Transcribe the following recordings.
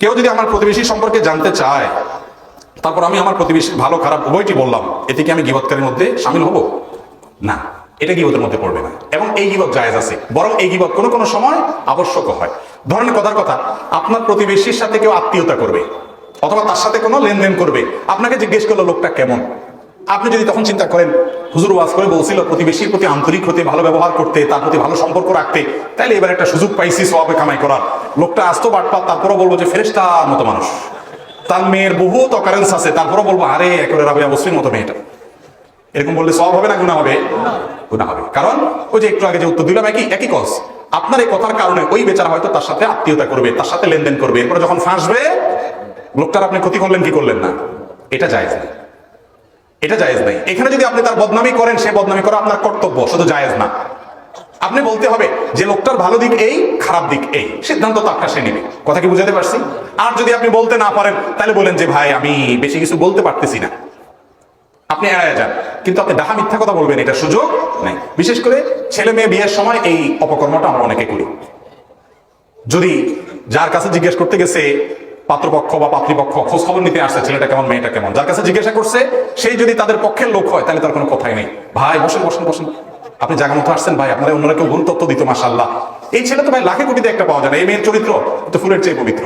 কেউ যদি আমার প্রতিবেশী সম্পর্কে জানতে চায়, তারপর আমি আমার প্রতিবেশী, ভালো, খারাপ উভয়টি বললাম, এতে কি আমি গিবৎকারের মধ্যে সামিল হব? না, এটা গিবতের মধ্যে পড়বে না। এবং এই গিবত জায়েজ আছে, বরং এই গিবত কোনো কোনো সময় আবশ্যক হয়। ধরেন কথার কথা, আপনার প্রতিবেশীর সাথে কেউ আত্মীয়তা করবে, অথবা তার সাথে কোনো লেনদেন করবে। আপনাকে জিজ্ঞেস করল, লোকটা কেমন? আপনি যদি তখন চিন্তা করেন, হুজুর ওয়াজ করে বলছিল, প্রতিবেশীর প্রতি আন্তরিক হতে, ভালো ব্যবহার করতে, তার প্রতি ভালো সম্পর্ক রাখতে, তাইলে এবার একটা সুযোগ পাইছি সবে কামাই করার। লোকটা আসতো বাটপাত, তারপরও বলব যে ফেরেস্তার মতো মানুষ। তার মেয়ের বহুত অকারেন্স আছে, তারপরও বলব, আরে একেবারে রাবে অবশ্যই মতো মেয়েটা। এরকম বললে সব হবে না গুণা হবে? গুণা হবে। কারণ ওই যে একটু আগে যে উত্তর দিলাম, একই একই কস আপনার এই কথার কারণে ওই বেচারা হয়তো তার সাথে আত্মীয়তা করবে, তার সাথে লেনদেন করবে, এরপরে যখন ফাঁসবে, লোকটার আপনি ক্ষতি করলেন কি করলেন না? এটা জায়েজ নাই। এটা জায়েজ নাই। এখানে যদি আপনি তার বদনামি করেন, সে বদনামি করা আপনার কর্তব্য, শুধু জায়েজ না। আপনি বলতে হবে যে লোকটার ভালো দিক এই, খারাপ দিক এই। সিদ্ধান্ত তো আপনার সে নেবে। কথা কি বুঝাতে পারছি? আর যদি আপনি বলতে না পারেন, তাহলে বলেন যে, ভাই, আমি বেশি কিছু বলতে পারতেছি না। আপনি এড়ায় যান। কিন্তু আপনি ডাহা মিথ্যা কথা বলবেন, এটা সুযোগ নেই। বিশেষ করে ছেলে মেয়ে বিয়ের সময় এই অপকর্মটা আমরা অনেকে করি। যদি যার কাছে জিজ্ঞেস করতে গেছে, পাত্রপক্ষ বা পাত্রীপক্ষ খোঁজ খবর নিতে আসছে, ছেলেটা কেমন, মেয়েটা কেমন, যার কাছে জিজ্ঞাসা করছে, সেই যদি তাদের পক্ষের লোক হয়, তাহলে তার কোনো কথাই নেই। ভাই, বসেন বসেন বসেন। আপনি জায়গা মতো আসছেন, ভাই আপনারা অন্যরা কেউ ভুল দিত মাসাল্লাহ এই ছেলে তো ভাই লাখে কোটিতে একটা পাওয়া যায় না, এই মেয়ের চরিত্র তো ফুলের চেয়ে পবিত্র।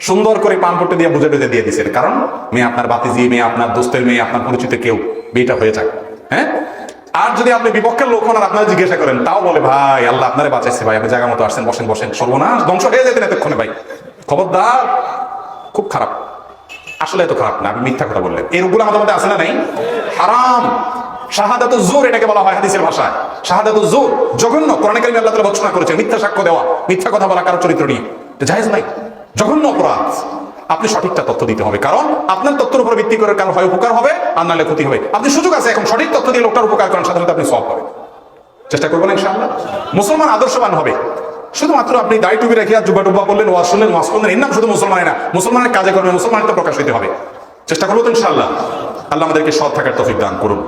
সুন্দর করে পান পট্টে দিয়ে বুঝে বুঝে দিয়ে দিয়েছেন কারণ, মেয়ে আপনার বাতিজি, মেয়ে আপনার দোস্তের মেয়ে, আপনার পরিচিত কেউ, বিয়েটা হয়ে যাক। হ্যাঁ? আর যদি আপনি বিপক্ষের লোক হন আর আপনারা জিজ্ঞাসা করেন, তাও বলে, ভাই, আল্লাহ আপনারে বাঁচাইছে, ভাই, আপনি জায়গা মতো আসছেন, বসেন বসেন। সর্বনাশ, ধ্বংস হয়ে যেতেন এতক্ষণে, ভাই। খবরদার, খুব খারাপ। আসলে এত খারাপ না, আপনি মিথ্যা কথা বললেন। এই রূপগুলো আমাদের মধ্যে আছে না নাই? হারাম। শাহাদাত জোর এটাকে বলা হয় হাদিসের ভাষায়। শাহাদাত জোর জঘন্য। কোরআন কারিমে আল্লাহ তাআলা ভৎসনা করেছে মিথ্যা সাক্ষ্য দেওয়া, মিথ্যা কথা বলা কারও চরিত্র নিয়ে। জায়েজ নাই। জঘন্য অপরাধ। আপনি সঠিকটা তথ্য দিতে হবে। কারণ আপনার তথ্যের উপর ভিত্তি করে কারও হয় উপকার হবে, আর নাহলে ক্ষতি হবে। আপনি সুযোগ আছে এখন সঠিক তথ্য দিয়ে লোকটার উপকার করেন, সাধারণত আপনি সব হবে চেষ্টা করবেন ইনশাআল্লাহ। মুসলমান আদর্শবান হবে। শুধুমাত্র আপনি দাড়ি টুপি রেখে আর জুবা টুবা করলেন ওয়াজ শুনলেন ওয়াজ করলেন, এর নাম শুধু মুসলমানের না, মুসলমানের কাজে করবে মুসলমানের তো প্রকাশ হইতে হবে। চেষ্টা করব তো ইনশাআল্লাহ। আল্লাহ আমাদেরকে সৎ থাকার তফিক দান করুন।